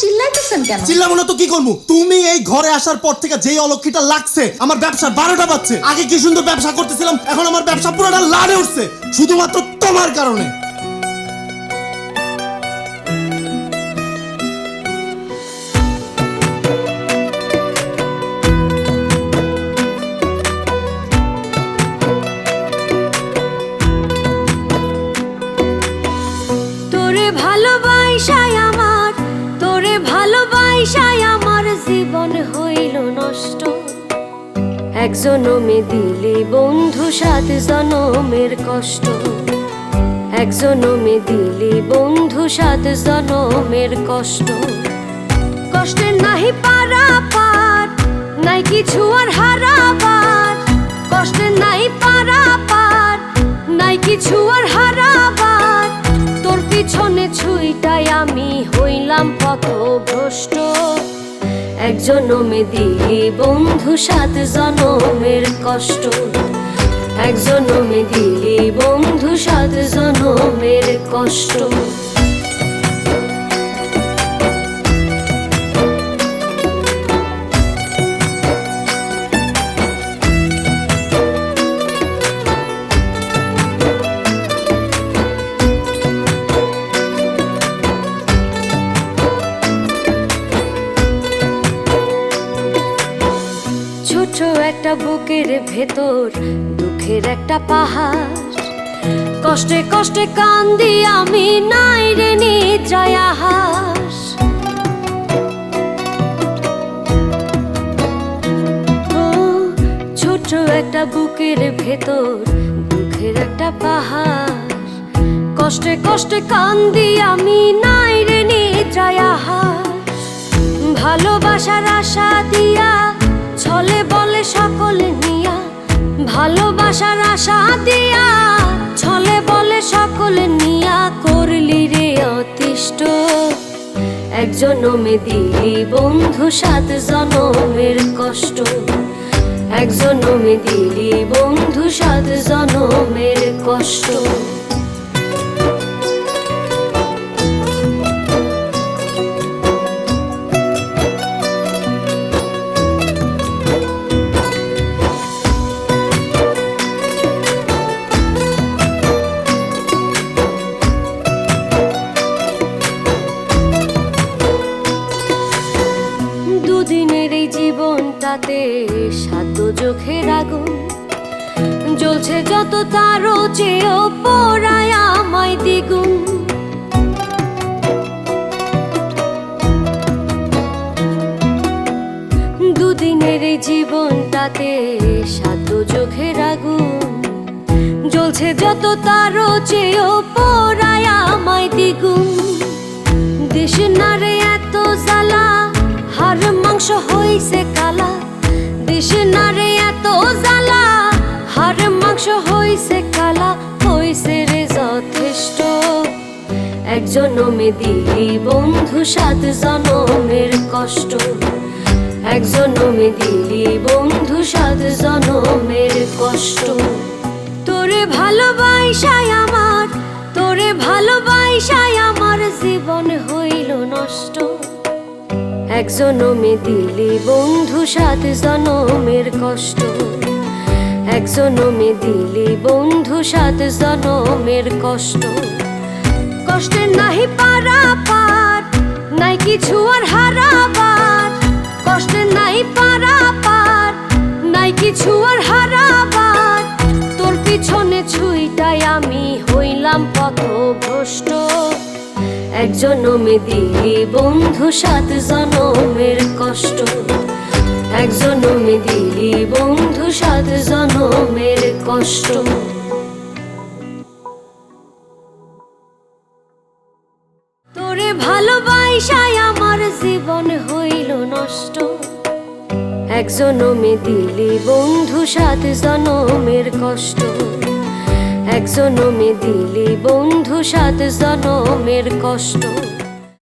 চিল্লাইতেছেন কেন? চিল্লাবো না তো কি করব? তুমি এই ঘরে আসার পর থেকে যেই অলক্ষীটা লাগছে, আমার ব্যবসা বারোটা বাজছে। আগে কি সুন্দর ব্যবসা করতেছিলাম, এখন আমার ব্যবসা পুরোটা লাড়ে উঠছে। শুধুমাত্র তোমার কারণে। তোরে ভালোবাসাই আমার জীবন হইল নষ্ট। এক জনমে দিলি বন্ধু, সাত জনমের কষ্ট। এক জনমে দিলি বন্ধু, সাত জনমের কষ্ট। কষ্টের নাহি পারা পার নাই কিছু আর হারাবার। কষ্টের নাই পারা পার নাই কিছু আর পিছনে ছুইটাই আমি হইলাম পথ ভ্রষ্ট এক জনমে দিলি বন্ধু, সাত জনমের কষ্ট। এক জনমে দিলি বন্ধু, সাত জনমের কষ্ট। ছোট একটা বুকের ভেতর, দুঃখের একটা পাহাড়। কষ্টে কষ্টে কান্দি আমি, নাই রে নিদ্রায় ছোট একটা বুকের ভেতর, দুঃখের একটা পাহাড়। কষ্টে কষ্টে কান্দি আমি, নাই রে নিদ্রায় ভালোবাসার আশা দিয়া ভালোবাসার আশা দিয়া ছলে বলে সকলে নিয়া করলি রে অতিষ্ঠ। এক জনমে দিলি বন্ধু, সাত জনমের কষ্ট। এক জনমে দিলি বন্ধু, সাত জনমের কষ্ট। জীবনটাতে সাত চোখের আগুন। জ্বলছে যত তারও চেয়েও পড়ায় আমায় দ্বিগুণ। দুদিনের এই জীবনটাতে সাত চোখের আগুন। জ্বলছে যত তারও চেয়েও পড়ায় আমায় দ্বিগুণ। দেশ নারে এত জ্বালা, হার মাংস হইছে কালা দেশ নারে এত জ্বালা হার মাংস হইছে কালা হইছে রে যথেষ্ট। এক জনমে দিলি বন্ধু, সাত জনমের কষ্ট। এক জনমে দিলি বন্ধু, সাত জনমের কষ্ট। তোরে ভালোবাসাই আমার, তোরে ভালোবাসাই আমার জীবন হইল নষ্ট। এক জনমে দিলি বন্ধু, সাত জনমের কষ্ট। এক জনমে দিলি বন্ধু, সাত জনমের কষ্ট। কষ্টের নাহি পারা পার এক জনমে দিলি বন্ধু, সাত জনমের কষ্ট। এক জনমে দিলি বন্ধু, সাত জনমের কষ্ট। তোরে ভালোবাসাই আমার জীবন হইল নষ্ট। এক জনমে দিলি বন্ধু, সাত জনমের কষ্ট। এক জনমে দিলি বন্ধু সাত জনমের কষ্ট।